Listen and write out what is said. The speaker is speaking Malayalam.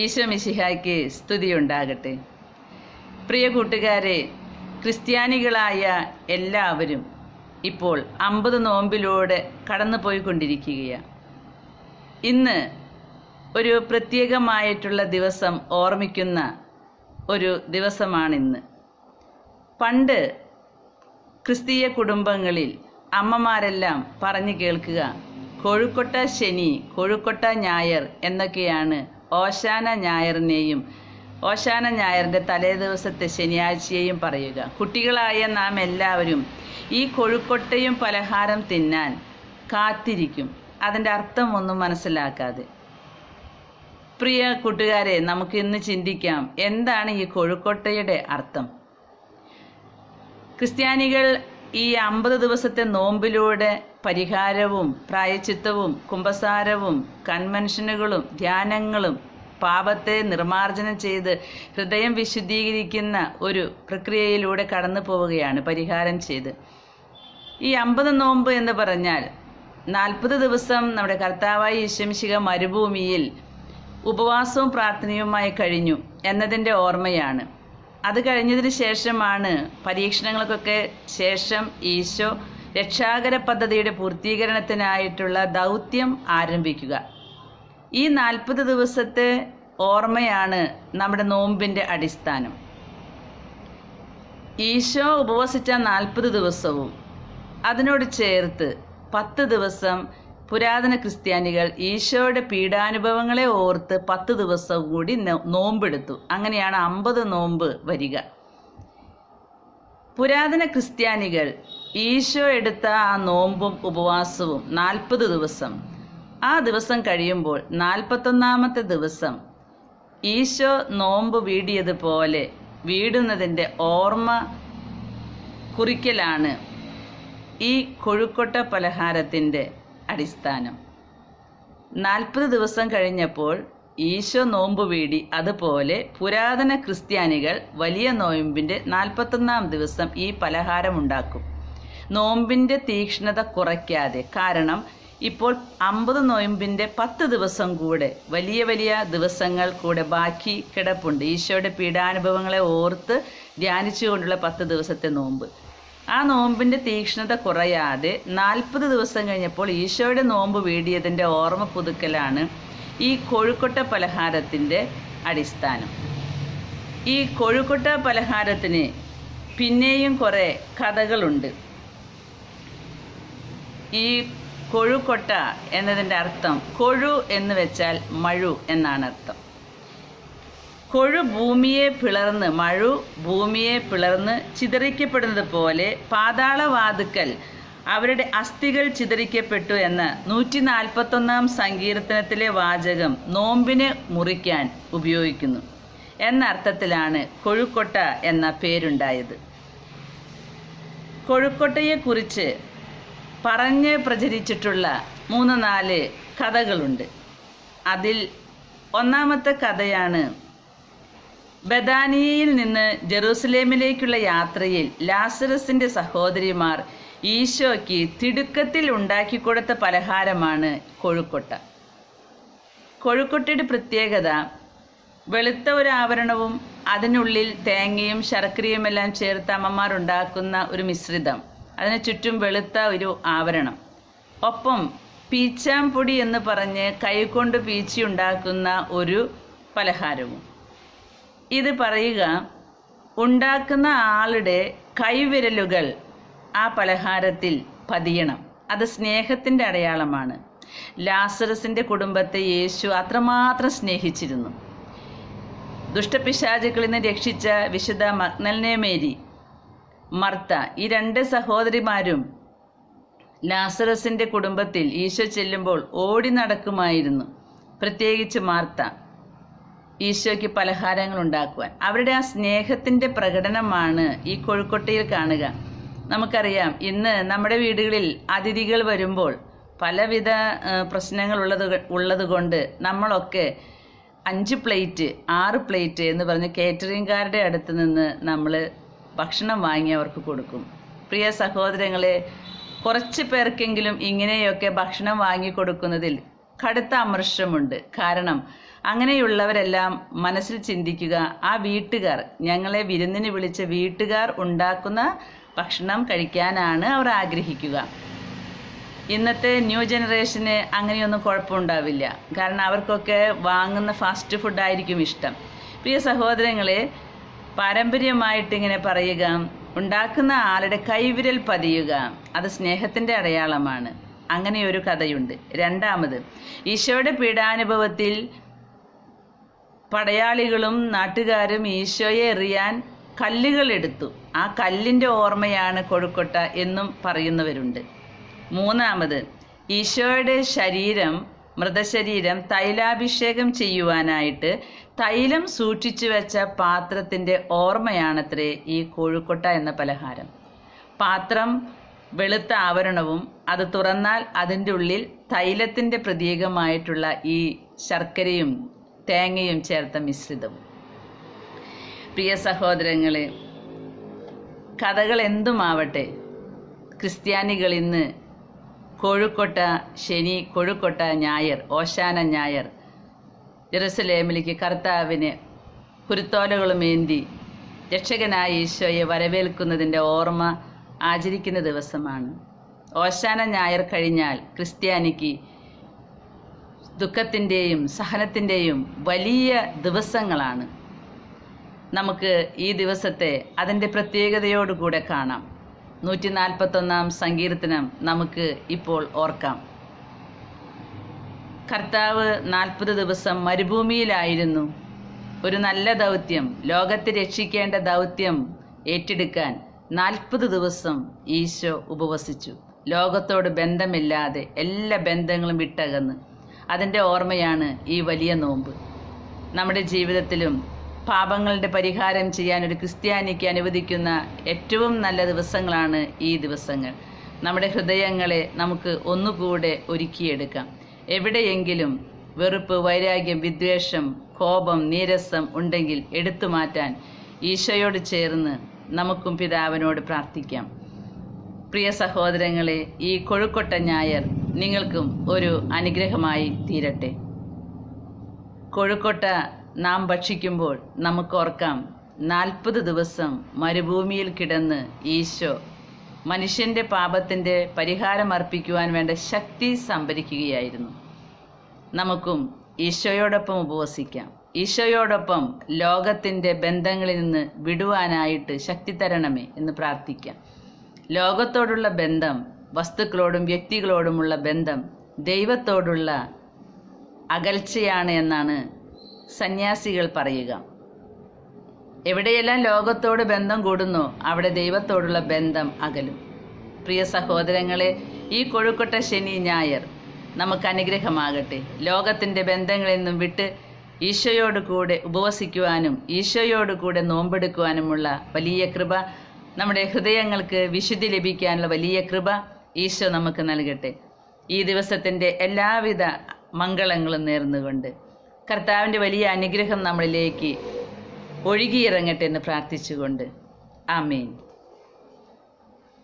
ഈശോ മിശിഹായ്ക്ക് സ്തുതിയുണ്ടാകട്ടെ. പ്രിയ കൂട്ടുകാരെ ക്രിസ്ത്യാനികളായ എല്ലാവരും ഇപ്പോൾ അമ്പത് നോമ്പിലൂടെ കടന്നു പോയിക്കൊണ്ടിരിക്കുകയാണ് ഇന്ന് ഒരു പ്രത്യേകമായിട്ടുള്ള ദിവസം ഓർമ്മിക്കുന്ന ഒരു ദിവസമാണിന്ന്. പണ്ട് ക്രിസ്തീയ കുടുംബങ്ങളിൽ അമ്മമാരെല്ലാം പറഞ്ഞു കേൾക്കുക കൊഴുക്കൊട്ട ശനി കൊഴുക്കൊട്ട ഞായർ എന്നൊക്കെയാണ് ഓശാന ഞായറിനെയും ഓശാന ഞായറിന്റെ തലേ ദിവസത്തെ ശനിയാഴ്ചയെയും പറയുക. കുട്ടികളായ നാം എല്ലാവരും ഈ കൊഴുക്കൊട്ടയും പലഹാരം തിന്നാൻ കാത്തിരിക്കും. അതിന്റെ അർത്ഥം ഒന്നും മനസ്സിലാക്കാതെ. പ്രിയ കൂട്ടുകാരെ നമുക്ക് ഇന്ന് ചിന്തിക്കാം എന്താണ് ഈ കൊഴുക്കൊട്ടയുടെ അർത്ഥം? ക്രിസ്ത്യാനികൾ ഈ അമ്പത് ദിവസത്തെ നോമ്പിലൂടെ പരിഹാരവും പ്രായച്ചിത്തവും കുംഭസാരവും കൺവെൻഷനുകളും ധ്യാനങ്ങളും പാപത്തെ നിർമാർജനം ചെയ്ത് ഹൃദയം വിശുദ്ധീകരിക്കുന്ന ഒരു പ്രക്രിയയിലൂടെ കടന്നു പോവുകയാണ് പരിഹാരം ചെയ്ത്. ഈ അമ്പത് നോമ്പ് എന്ന് പറഞ്ഞാൽ നാൽപ്പത് ദിവസം നമ്മുടെ കർത്താവായ ഈശംശിക മരുഭൂമിയിൽ ഉപവാസവും പ്രാർത്ഥനയുമായി കഴിഞ്ഞു എന്നതിന്റെ ഓർമ്മയാണ്. അത് കഴിഞ്ഞതിന് ശേഷമാണ് പരീക്ഷണങ്ങൾക്കൊക്കെ ശേഷം ഈശോ രക്ഷാകര പദ്ധതിയുടെ പൂർത്തീകരണത്തിനായിട്ടുള്ള ദൗത്യം ആരംഭിക്കുക. ഈ നാൽപ്പത് ദിവസത്തെ ഓർമ്മയാണ് നമ്മുടെ നോമ്പിന്റെ അടിസ്ഥാനം. ഈശോ ഉപവസിച്ച നാൽപ്പത് ദിവസവും അതിനോട് ചേർത്ത് പത്ത് ദിവസം പുരാതന ക്രിസ്ത്യാനികൾ ഈശോയുടെ പീഡാനുഭവങ്ങളെ ഓർത്ത് പത്ത് ദിവസം കൂടി നോമ്പെടുത്തു. അങ്ങനെയാണ് അമ്പത് നോമ്പ് വരിക. പുരാതന ക്രിസ്ത്യാനികൾ ഈശോ എടുത്ത ആ നോമ്പും ഉപവാസവും നാൽപ്പത് ദിവസം. ആ ദിവസം കഴിയുമ്പോൾ നാൽപ്പത്തൊന്നാമത്തെ ദിവസം ഈശോ നോമ്പ് വീടിയതുപോലെ വീടുന്നതിന്റെ ഓർമ്മ കുറിക്കലാണ് ഈ കൊഴുക്കൊട്ട പലഹാരത്തിന്റെ അടിസ്ഥാനം. നാൽപ്പത് ദിവസം കഴിഞ്ഞപ്പോൾ ഈശോ നോമ്പ് വീടി അതുപോലെ പുരാതന ക്രിസ്ത്യാനികൾ വലിയ നോയമ്പിന്റെ നാൽപ്പത്തൊന്നാം ദിവസം ഈ പലഹാരം ഉണ്ടാക്കും. നോമ്പിന്റെ തീക്ഷ്ണത കുറയ്ക്കാതെ കാരണം ഇപ്പോൾ അമ്പത് നോയമ്പിന്റെ പത്ത് ദിവസം കൂടെ വലിയ വലിയ ദിവസങ്ങൾ കൂടെ ബാക്കി കിടപ്പുണ്ട്. ഈശോയുടെ പീഡാനുഭവങ്ങളെ ഓർത്ത് ധ്യാനിച്ചുകൊണ്ടുള്ള പത്ത് ദിവസത്തെ നോമ്പ്. ആ നോമ്പിന്റെ തീക്ഷ്ണത കുറയാതെ നാൽപ്പത് ദിവസം കഴിഞ്ഞപ്പോൾ ഈശോയുടെ നോമ്പ് വീടിയതിന്റെ ഓർമ്മ പുതുക്കലാണ് ഈ കൊഴുക്കൊട്ട പലഹാരത്തിന്റെ അടിസ്ഥാനം. ഈ കൊഴുക്കൊട്ട പലഹാരത്തിന് പിന്നെയും കുറേ കഥകളുണ്ട്. ഈ കൊഴുക്കൊട്ട എന്നതിന്റെ അർത്ഥം കൊഴു എന്ന് വെച്ചാൽ മഴു എന്നാണ് അർത്ഥം. കൊഴു ഭൂമിയെ പിളർന്ന് മഴു ഭൂമിയെ പിളർന്ന് ചിതറിക്കപ്പെടുന്നത് പോലെ പാതാളവാതുക്കൽ അവരുടെ അസ്ഥികൾ ചിതറിക്കപ്പെട്ടു എന്ന് നൂറ്റി നാൽപ്പത്തൊന്നാം സങ്കീർത്തനത്തിലെ വാചകം നോമ്പിനെ മുറിക്കാൻ ഉപയോഗിക്കുന്നു. എന്ന അർത്ഥത്തിലാണ് കൊഴുക്കൊട്ട എന്ന പേരുണ്ടായത്. കൊഴുക്കൊട്ടയെക്കുറിച്ച് പറഞ്ഞ് പ്രചരിച്ചിട്ടുള്ള മൂന്ന് നാല് കഥകളുണ്ട്. അതിൽ ഒന്നാമത്തെ കഥയാണ് ബദാനിയയിൽ നിന്ന് ജെറൂസലേമിലേക്കുള്ള യാത്രയിൽ ലാസറസിന്റെ സഹോദരിമാർ ഈശോയ്ക്ക് തിടുക്കത്തിൽ ഉണ്ടാക്കിക്കൊടുത്ത പലഹാരമാണ് കൊഴുക്കൊട്ട. കൊഴുക്കൊട്ടയുടെ പ്രത്യേകത വെളുത്ത ഒരു ആവരണവും അതിനുള്ളിൽ തേങ്ങയും ശർക്കരയും എല്ലാം ചേർത്ത് അമ്മമാർ ഉണ്ടാക്കുന്ന ഒരു മിശ്രിതം അതിന് ചുറ്റും വെളുത്ത ഒരു ആവരണം. ഒപ്പം പീച്ചാമ്പൊടി എന്ന് പറഞ്ഞ് കൈകൊണ്ട് പീച്ചി ഉണ്ടാക്കുന്ന ഒരു പലഹാരവും. ഇത് പറയുക ഉണ്ടാക്കുന്ന ആളുടെ കൈവിരലുകൾ ആ പലഹാരത്തിൽ പതിയണം. അത് സ്നേഹത്തിന്റെ അടയാളമാണ്. ലാസറസിന്റെ കുടുംബത്തെ യേശു അത്രമാത്രം സ്നേഹിച്ചിരുന്നു. ദുഷ്ടപിശാചുക്കളിൽ നിന്ന് രക്ഷിച്ച വിശുദ്ധ മഗ്നൽനെ മേരി മർത്ത ഈ രണ്ട് സഹോദരിമാരും ലാസറസിന്റെ കുടുംബത്തിൽ ഈശോ ചെല്ലുമ്പോൾ ഓടി നടക്കുമായിരുന്നു. പ്രത്യേകിച്ച് മാർത്ത. ഈശോയ്ക്ക് പലഹാരങ്ങൾ ഉണ്ടാക്കുവാൻ അവരുടെ ആ സ്നേഹത്തിന്റെ പ്രകടനമാണ് ഈ കൊഴുക്കൊട്ടയിൽ കാണുക. നമുക്കറിയാം ഇന്ന് നമ്മുടെ വീടുകളിൽ അതിഥികൾ വരുമ്പോൾ പലവിധ പ്രശ്നങ്ങൾ ഉള്ളത് ഉള്ളത് കൊണ്ട് നമ്മളൊക്കെ അഞ്ച് പ്ലേറ്റ് ആറ് പ്ലേറ്റ് എന്ന് പറഞ്ഞ് കേറ്ററിംഗുകാരുടെ അടുത്ത് നിന്ന് നമ്മൾ ഭക്ഷണം വാങ്ങി അവർക്ക് കൊടുക്കും. പ്രിയ സഹോദരങ്ങളെ കുറച്ച് പേർക്കെങ്കിലും ഇങ്ങനെയൊക്കെ ഭക്ഷണം വാങ്ങി കൊടുക്കുന്നതിൽ കടുത്ത അമർഷമുണ്ട്. കാരണം അങ്ങനെയുള്ളവരെല്ലാം മനസ്സിൽ ചിന്തിക്കുക ആ വീട്ടുകാർ ഞങ്ങളെ വിരുന്നിന് വിളിച്ച വീട്ടുകാർ ഉണ്ടാക്കുന്ന ഭക്ഷണം കഴിക്കാനാണ് അവർ ആഗ്രഹിക്കുക. ഇന്നത്തെ ന്യൂ ജനറേഷന് അങ്ങനെയൊന്നും കുഴപ്പമുണ്ടാവില്ല. കാരണം അവർക്കൊക്കെ വാങ്ങുന്ന ഫാസ്റ്റ് ഫുഡായിരിക്കും ഇഷ്ടം. പ്രിയ സഹോദരങ്ങളെ പാരമ്പര്യമായിട്ട് ഇങ്ങനെ പറയുക ഉണ്ടാക്കുന്ന ആളുടെ കൈവിരൽ പതിയുക അത് സ്നേഹത്തിന്റെ അടയാളമാണ്. അങ്ങനെ ഒരു കഥയുണ്ട്. രണ്ടാമത് ഈശോയുടെ പീഡാനുഭവത്തിൽ പടയാളികളും നാട്ടുകാരും ഈശോയെ എറിയാൻ കല്ലുകൾ എടുത്തു. ആ കല്ലിന്റെ ഓർമ്മയാണ് കൊഴുക്കൊട്ട എന്നും പറയുന്നവരുണ്ട്. മൂന്നാമത് ഈശോയുടെ ശരീരം മൃതശരീരം തൈലാഭിഷേകം ചെയ്യുവാനായിട്ട് തൈലം സൂക്ഷിച്ചു വെച്ച പാത്രത്തിന്റെ ഓർമ്മയാണത്രേ ഈ കോഴിക്കൊട്ട എന്ന പലഹാരം. പാത്രം വെളുത്ത ആവരണവും അത് തുറന്നാൽ അതിന്റെ ഉള്ളിൽ തൈലത്തിന്റെ പ്രതീകമായിട്ടുള്ള ഈ ശർക്കരയും തേങ്ങയും ചേർത്ത മിശ്രിതവും പ്രിയ സഹോദരങ്ങളെ കഥകൾ എന്തുമാവട്ടെ ക്രിസ്ത്യാനികൾ ഇന്ന് കോഴിക്കോട്ട ശനി കോഴിക്കോട്ട ഞായർ ഓശാന ഞായർ ജെറുസലേമിലേക്ക് കർത്താവിന് കുരുത്തോലകളുമേന്തി രക്ഷകനായ ഈശോയെ വരവേൽക്കുന്നതിന്റെ ഓർമ്മ ആചരിക്കുന്ന ദിവസമാണ്. ഓശാന ഞായർ കഴിഞ്ഞാൽ ക്രിസ്ത്യാനിക്ക് ദുഃഖത്തിന്റെയും സഹനത്തിന്റെയും വലിയ ദിവസങ്ങളാണ്. നമുക്ക് ഈ ദിവസത്തെ അതിന്റെ പ്രത്യേകതയോടുകൂടെ കാണാം. നൂറ്റി നാൽപ്പത്തൊന്നാം സങ്കീർത്തനം നമുക്ക് ഇപ്പോൾ ഓർക്കാം. കർത്താവ് നാൽപ്പത് ദിവസം മരുഭൂമിയിലായിരുന്നു. ഒരു നല്ല ദൗത്യം ലോകത്തെ രക്ഷിക്കേണ്ട ദൗത്യം ഏറ്റെടുക്കാൻ നാൽപ്പത് ദിവസം ഈശോ ഉപവസിച്ചു. ലോകത്തോട് ബന്ധമില്ലാതെ എല്ലാ ബന്ധങ്ങളും വിട്ടകന്ന്. അതിന്റെ ഓർമ്മയാണ് ഈ വലിയ നോമ്പ്. നമ്മുടെ ജീവിതത്തിലും പാപങ്ങളുടെ പരിഹാരം ചെയ്യാൻ ഒരു ക്രിസ്ത്യാനിക്ക് അനുവദിക്കുന്ന ഏറ്റവും നല്ല ദിവസങ്ങളാണ് ഈ ദിവസങ്ങൾ. നമ്മുടെ ഹൃദയങ്ങളെ നമുക്ക് ഒന്നുകൂടെ ഒരുക്കിയെടുക്കാം. എവിടെയെങ്കിലും വെറുപ്പ് വൈരാഗ്യം വിദ്വേഷം കോപം നീരസം ഉണ്ടെങ്കിൽ എടുത്തു മാറ്റാൻ ഈശോയോട് ചേർന്ന് നമുക്കും പിതാവിനോട് പ്രാർത്ഥിക്കാം. പ്രിയ സഹോദരങ്ങളെ ഈ കൊഴുക്കൊട്ട ഞായർ നിങ്ങൾക്കും ഒരു അനുഗ്രഹമായി തീരട്ടെ. കൊഴുക്കൊട്ട നാം ഭക്ഷിക്കുമ്പോൾ നമുക്കോർക്കാം നാൽപ്പത് ദിവസം മരുഭൂമിയിൽ കിടന്ന് ഈശോ മനുഷ്യന്റെ പാപത്തിന്റെ പരിഹാരം അർപ്പിക്കുവാൻ വേണ്ട ശക്തി സംഭരിക്കുകയായിരുന്നു. നമുക്കും ഈശോയോടൊപ്പം ഉപവസിക്കാം. ഈശോയോടൊപ്പം ലോകത്തിന്റെ ബന്ധങ്ങളിൽ നിന്ന് വിടുവാനായിട്ട് ശക്തി തരണമേ എന്ന് പ്രാർത്ഥിക്കാം. ലോകത്തോടുള്ള ബന്ധം വസ്തുക്കളോടും വ്യക്തികളോടുമുള്ള ബന്ധം ദൈവത്തോടുള്ള അകൽച്ചയാണ് എന്നാണ് സന്യാസികൾ പറയുക. എവിടെയെല്ലാം ലോകത്തോട് ബന്ധം കൂടുന്നോ അവിടെ ദൈവത്തോടുള്ള ബന്ധം അകലും. പ്രിയ സഹോദരങ്ങളെ ഈ കൊഴുക്കൊട്ട ശനി ഞായർ നമുക്ക് അനുഗ്രഹമാകട്ടെ. ലോകത്തിന്റെ ബന്ധങ്ങളിൽ നിന്നും വിട്ട് ഈശോയോട് കൂടെ ഉപവസിക്കുവാനും ഈശോയോട് കൂടെ നോമ്പെടുക്കുവാനുമുള്ള വലിയ കൃപ നമ്മുടെ ഹൃദയങ്ങൾക്ക് വിശുദ്ധി ലഭിക്കാനുള്ള വലിയ കൃപ ഈശോ നമുക്ക് നൽകട്ടെ. ഈ ദിവസത്തിന്റെ എല്ലാവിധ മംഗളങ്ങളും നേർന്നുകൊണ്ട് കർത്താവിന്റെ വലിയ അനുഗ്രഹം നമ്മളിലേക്ക് ഒഴുകിയിറങ്ങട്ടെ എന്ന് പ്രാർത്ഥിച്ചുകൊണ്ട്. ആമേൻ.